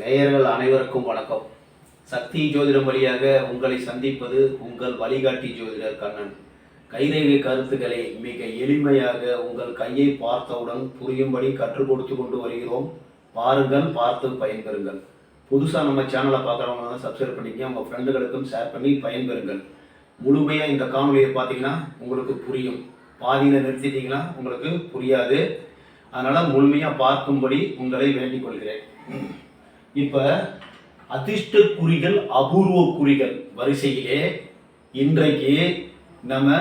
நேயர்கள் அனைவருக்கும் வணக்கம். சக்தி ஜோதிடம் வழியாக உங்களை சந்திப்பது உங்கள் வழிகாட்டி ஜோதிடர் கண்ணன். கைரேகை கருத்துக்களை மிக எளிமையாக உங்கள் கையை பார்த்தவுடன் புரியும்படி கற்றுக் கொடுத்து கொண்டு வருகிறோம். பாருங்கள் பார்த்து பயன்பெறுங்கள். புதுசாக நம்ம சேனலை பார்க்குறவங்க சப்ஸ்கிரைப் பண்ணிக்க உங்கள் ஃப்ரெண்டுகளுக்கும் ஷேர் பண்ணி பயன்பெறுங்கள். முழுமையாக இந்த காணொலியை பார்த்தீங்கன்னா உங்களுக்கு புரியும். பாதியில் நிறுத்திட்டீங்கன்னா உங்களுக்கு புரியாது. அதனால் முழுமையாக பார்க்கும்படி உங்களை வேண்டிக் கொள்கிறேன். இப்போ அதிர்ஷ்ட குறிகள் அபூர்வ குறிகள் வரிசையிலே இன்றைக்கு நம்ம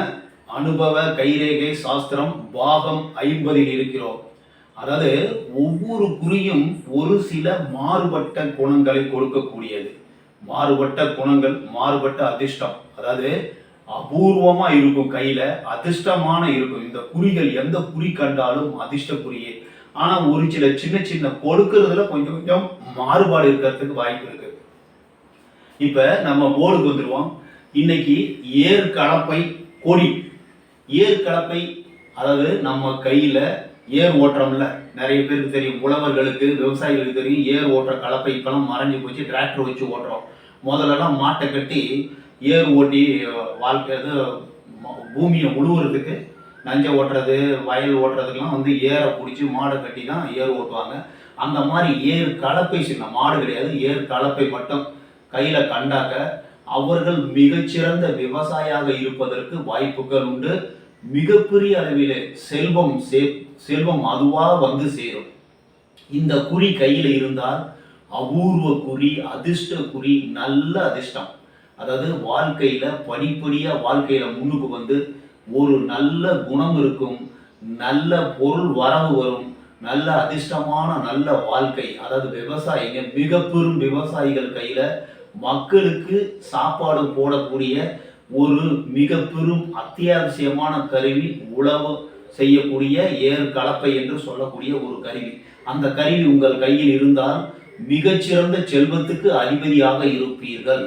அனுபவ கைரேகை சாஸ்திரம் பாகம் ஐம்பதில் இருக்கிறோம். அதாவது ஒவ்வொரு குறியும் ஒரு சில மாறுபட்ட குணங்களை கொடுக்கக்கூடியது. மாறுபட்ட குணங்கள் மாறுபட்ட அதிர்ஷ்டம். அதாவது அபூர்வமா இருக்கும் கையில அதிர்ஷ்டமான இருக்கும். இந்த குறிகள் எந்த குறி கண்டாலும் அதிர்ஷ்ட குறியே ஆனால் ஒரு சில சின்ன சின்ன கொடுக்கறதுல கொஞ்சம் கொஞ்சம் மாறுபாடு இருக்கிறதுக்கு வாய்ப்பு இருக்கு. இப்போ நம்ம போர்டுக்கு வந்துடுவோம் இன்னைக்கு ஏர் கலப்பை கொடி ஏர் கலப்பை அதாவது நம்ம கையில் ஏர் ஓட்டுறோம்ல. நிறைய பேருக்கு தெரியும் உழவர்களுக்கு விவசாயிகளுக்கு தெரியும் ஏர் ஓட்டுற கலப்பை இப்பெல்லாம் மறைஞ்சு போச்சு டிராக்டர் வச்சு ஓட்டுறோம். முதல்லலாம் மாட்டை கட்டி ஏர் ஓட்டி வாழ்க்கை பூமியை உழுவுறதுக்கு நஞ்சை ஓட்டுறது வயல் ஓட்டுறதுக்கெல்லாம் வந்து ஏரை பிடிச்சி மாடை கட்டி தான் ஏர் ஓட்டுவாங்க. அந்த மாதிரி ஏர் கலப்பை சின்ன மாடு கிடையாது ஏர் கலப்பை மட்டும் கையில் கண்டாக்க அவர்கள் மிகச்சிறந்த விவசாயியாக இருப்பதற்கு வாய்ப்புகள் உண்டு. மிகப்பெரிய அளவிலே செல்வம் சே செல்வம் அதுவாக வந்து சேரும். இந்த குறி கையில் இருந்தால் அபூர்வ குறி அதிர்ஷ்ட குறி நல்ல அதிர்ஷ்டம். அதாவது வாழ்க்கையில் படிப்படியாக வாழ்க்கையில் முன்னுக்கு வந்து ஒரு நல்ல குணம் இருக்கும் நல்ல பொருள் வரவு வரும் நல்ல அதிர்ஷ்டமான நல்ல வாழ்க்கை. அதாவது விவசாயிங்க மிக பெரும் விவசாயிகள் கையில் மக்களுக்கு சாப்பாடு போடக்கூடிய ஒரு மிக பெரும் அத்தியாவசியமான கருவி உழவு செய்யக்கூடிய ஏர் கலப்பை என்று சொல்லக்கூடிய ஒரு கருவி. அந்த கருவி உங்கள் கையில் இருந்தால் மிகச்சிறந்த செல்வத்துக்கு அதிபதியாக இருப்பீர்கள்.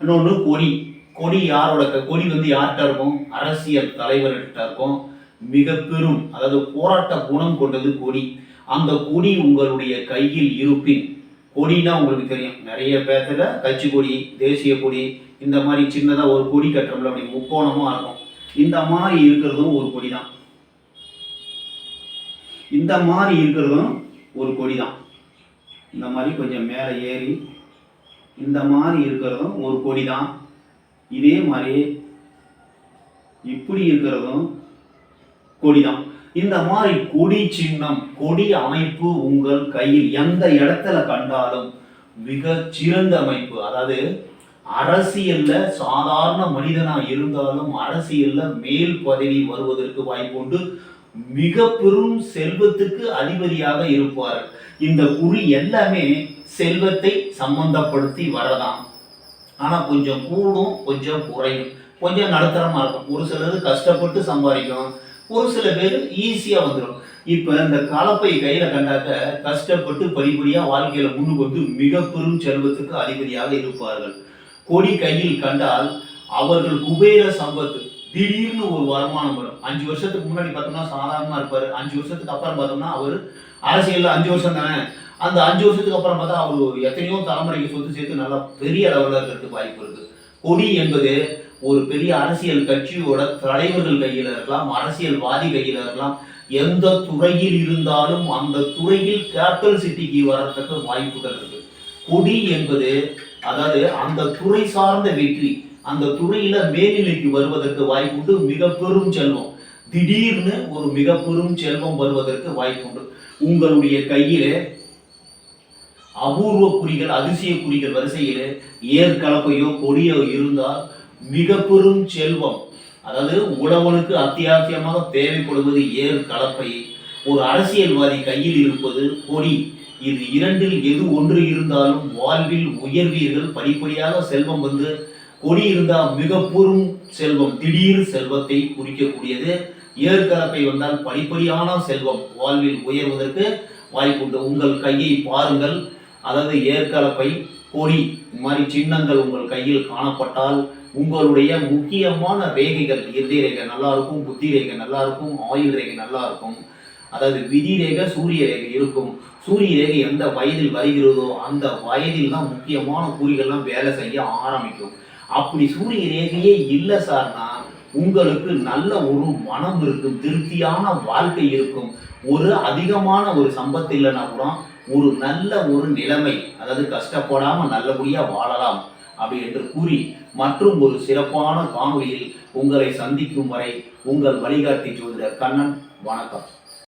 இன்னொன்று கொடி. கொடி யாரோட கொடி வந்து யார்கிட்ட இருக்கும்? அரசியல் தலைவர்கிட்ட இருக்கும். மிக பெரும் அதாவது போராட்ட குணம் கொண்டது கொடி. அந்த கொடி உங்களுடைய கையில் இருப்பின். கொடினா உங்களுக்கு தெரியும். நிறைய பேர்த்துல கட்சி கொடி தேசிய கொடி இந்த மாதிரி சின்னதாக ஒரு கொடி கட்டுறோம்ல அப்படி முக்கோணமாக இருக்கும். இந்த மாதிரி இருக்கிறதும் ஒரு கொடி தான் இந்த மாதிரி இருக்கிறதும் ஒரு கொடி தான் இந்த மாதிரி கொஞ்சம் மேலே ஏறி இந்த மாதிரி இருக்கிறதும் ஒரு கொடி தான் இதே மாதிரி இப்படி இருக்கிறதும் கொடி தான் இந்த மாதிரி கொடி சின்னம் கொடி அமைப்பு உங்கள் கையில் எந்த இடத்துல கண்டாலும் மிக சிறந்த அமைப்பு. அதாவது அரசியல்ல சாதாரண மனிதனா இருந்தாலும் அரசியல்ல மேல் பதவி வருவதற்கு வாய்ப்பு உண்டு. மிக பெரும் செல்வத்துக்கு அதிபதியாக இருப்பார்கள். இந்த குறி எல்லாமே செல்வத்தை சம்பந்தப்படுத்தி வரதான். ஆனா கொஞ்சம் கூடும் கொஞ்சம் குறையும். கொஞ்சம் நடுத்தரமாக இருக்கும். ஒரு சிலர் கஷ்டப்பட்டு சம்பாதிக்கும் ஒரு சில பேர் ஈஸியாக வந்துடும் இப்ப இந்த கலப்பை கையில கண்டாக்க கஷ்டப்பட்டு படிப்படியாக வாழ்க்கையில முன்னுக்கு வந்து மிக பெரும் செல்வத்துக்கு அதிபதியாக இருப்பார்கள். கொடி கையில் கண்டால் அவர்கள் குபேர சம்பத்து. திடீர்னு ஒரு வருமானம் வரும். அஞ்சு வருஷத்துக்கு முன்னாடி பார்த்தோம்னா சாதாரணமா இருப்பாரு. அஞ்சு வருஷத்துக்கு அப்புறம் பார்த்தோம்னா அவர் அரசியலில் அஞ்சு வருஷம் தானே. அந்த அஞ்சு வருஷத்துக்கு அப்புறம் பார்த்தா அவர் எத்தனையோ தலைமுறைக்கு சொத்து சேர்த்து நல்லா பெரிய அளவில் இருக்கிறதுக்கு வாய்ப்பு இருக்கு. கொடி என்பது ஒரு பெரிய அரசியல் கட்சியோட தலைவர்கள் கையில் இருக்கலாம் அரசியல்வாதி கையில் இருக்கலாம். எந்த துறையில் இருந்தாலும் அந்த துறையில் கேபிட்டல் சிட்டிக்கு வரத்தக்க வாய்ப்புகள் இருக்கு. கொடி என்பது அதாவது அந்த துறை சார்ந்த வெற்றி அந்த துறையில மேல்நிலைக்கு வருவதற்கு வாய்ப்புண்டு மிக பெரும் செல்வம். திடீர்னு ஒரு மிக பெரும் செல்வம் வருவதற்கு வாய்ப்பு உண்டு. உங்களுடைய கையிலே அபூர்வ குறிகள் அதிசய குறிகள் வரிசையில் ஏர் கலப்பையோ கொடியோ இருந்தால் மிக பெரும் செல்வம். அதாவது உழவனுக்கு அத்தியாவசியமாக தேவைப்படுவது ஏர் கலப்பை ஒரு அரசியல்வாதி கையில் இருப்பது கொடி. இது இரண்டில் எது ஒன்று இருந்தாலும் வாழ்வில் உயர்வீர்கள். படிப்படியாக செல்வம் வந்து கொடி இருந்தால் மிக பெரும் செல்வம் திடீர் செல்வத்தை குறிக்கக்கூடியது. ஏற்கலப்பை வந்தால் படிப்படியான செல்வம். வாழ்வில் உயர்வதற்கு வாய்ப்புண்டு. உங்கள் கையை பாருங்கள். அதாவது ஏற்கலப்பை கொடி. இந்த மாதிரி சின்னங்கள் உங்கள் கையில் காணப்பட்டால் உங்களுடைய முக்கியமான ரேகைகள் இறுதி ரேகை நல்லா இருக்கும் புத்தி ரேகை நல்லா இருக்கும் ஆயுள் ரேகை நல்லா இருக்கும். அதாவது விதி ரேகை சூரிய ரேகை இருக்கும். சூரிய ரேகை எந்த வயதில் வருகிறதோ அந்த வயதில் தான் முக்கியமான குறிகள்லாம் வேலை செய்ய ஆரம்பிக்கும். அப்படி சூரிய ரேகையே இல்லை சார்னா உங்களுக்கு நல்ல ஒரு மனம் இருக்கும் திருப்தியான வாழ்க்கை இருக்கும். ஒரு அதிகமான ஒரு சம்பத்து இல்லைன்னா கூட ஒரு நல்ல ஒரு நிலைமை அதாவது கஷ்டப்படாமல் நல்லபடியாக வாழலாம் அப்படி என்று கூறி மற்றும் ஒரு சிறப்பான காணொலியில் உங்களை சந்திக்கும் வரை உங்கள் வழிகாட்டி ஜோதிடர் கண்ணன் வணக்கம்.